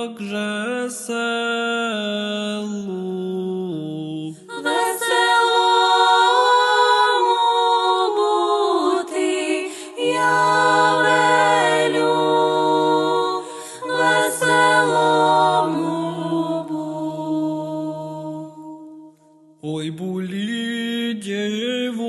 Як же селу веселому. Ой, булі дівочки,